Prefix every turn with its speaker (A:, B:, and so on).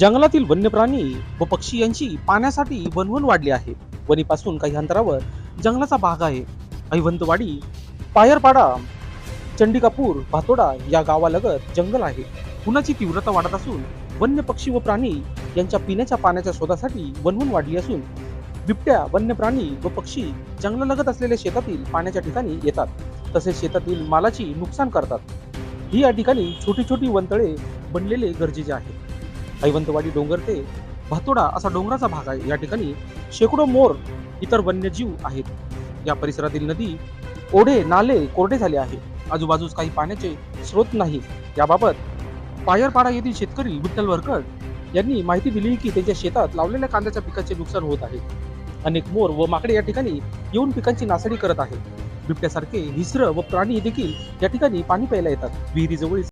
A: जंगलातील वन्य प्राणी व पक्षी यांची पाण्यासाठी वनवन वाढली आहे. वनीपासून काही अंतरावर जंगलाचा भाग आहे. ऐवंतवाडी पायरपाडा चंडिकापूर भातोडा या गावालगत जंगल आहे. उन्हाची तीव्रता वाढत असून वन्य पक्षी व प्राणी यांच्या पिण्याच्या पाण्याच्या शोधासाठी वनवन वाढली असून बिबट्या वन्य प्राणी व पक्षी जंगलालगत असलेल्या शेतातील पाण्याच्या ठिकाणी येतात. तसेच शेतातील मालाची नुकसान करतात. ही या ठिकाणी छोटी छोटी वंतळे बनलेले गरजेचे आहे. ऐवंतवाडी डोंगर ते भातोडा असा डोंगराचा भाग आहे. या ठिकाणी शेकडो मोर इतर वन्यजीव आहेत. या परिसरातील नदी ओढे नाले कोरडे झाले आहे. आजूबाजूस काही पाण्याचे स्रोत नाही. याबाबत पायरपाडा येथील शेतकरी विठ्ठल वरकड यांनी माहिती दिली की त्यांच्या शेतात लावलेल्या कांद्याच्या पिकाचे नुकसान होत आहे. अनेक मोर व माकडे या ठिकाणी येऊन पिकांची नासाडी करत आहेत. बिबट्यासारखे हिसर व प्राणी देखील या ठिकाणी पाणी प्यायला येतात. विहिरीजवळील